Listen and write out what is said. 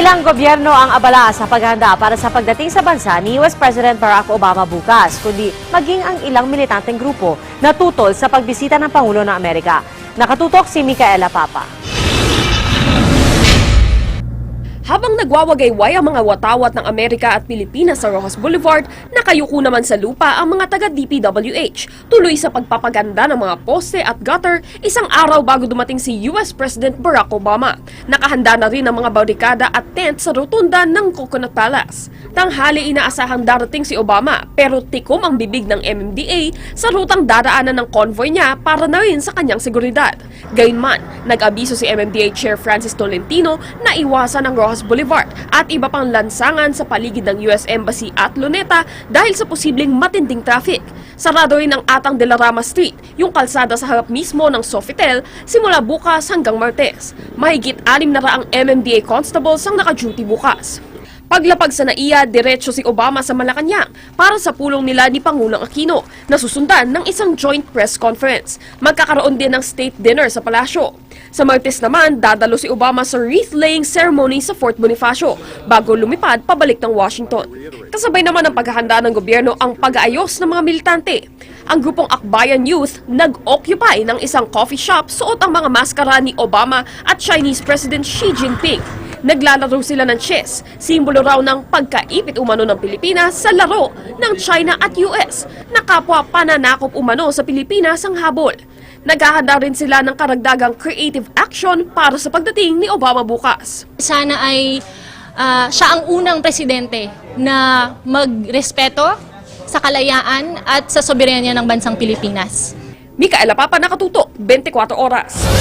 Ilang gobyerno ang abala sa paghahanda para sa pagdating sa bansa ni US President Barack Obama bukas, kundi maging ang ilang militanteng grupo na tutol sa pagbisita ng Pangulo ng Amerika. Nakatutok si Micaela Papa. Nagwawagayway ang mga watawat ng Amerika at Pilipinas sa Rojas Boulevard, nakayuko naman sa lupa ang mga taga-DPWH, tuloy sa pagpapaganda ng mga poste at gutter isang araw bago dumating si US President Barack Obama. Nakahanda na rin ang mga barikada at tent sa rotunda ng Coconut Palace. Tanghali inaasahang darating si Obama pero tikom ang bibig ng MMDA sa rutang dadaanan ng convoy niya para na rin sa kanyang seguridad. Gayunman, nag-abiso si MMDA Chair Francis Tolentino na iwasan ang Rojas Boulevard at iba pang lansangan sa paligid ng US Embassy at Luneta dahil sa posibleng matinding traffic. Sarado rin ang Atang de la Rama Street, yung kalsada sa harap mismo ng Sofitel, simula bukas hanggang Martes. Mahigit anim na raang MMDA constables ang naka-duty bukas. Paglapag sa NAIA, diretso si Obama sa Malacanang para sa pulong nila ni Pangulong Aquino na susundan ng isang joint press conference. Magkakaroon din ng state dinner sa palasyo. Sa Martes naman, dadalo si Obama sa wreath-laying ceremony sa Fort Bonifacio bago lumipad pabalik ng Washington. Kasabay naman ng paghahanda ng gobyerno ang pag-aayos ng mga militante. Ang grupong Akbayan Youth nag-occupy ng isang coffee shop suot ang mga maskara ni Obama at Chinese President Xi Jinping. Naglalaro sila ng chess, simbolo raw ng pagkaipit umano ng Pilipinas sa laro ng China at US na kapwa pananakop umano sa Pilipinas ang habol. Naghahanda rin sila ng karagdagang creative action para sa pagdating ni Obama bukas. Sana ay ah, siya ang unang presidente na magrespeto sa kalayaan at sa soberanya ng bansang Pilipinas. Mikaela Papa nakatutok, 24 oras.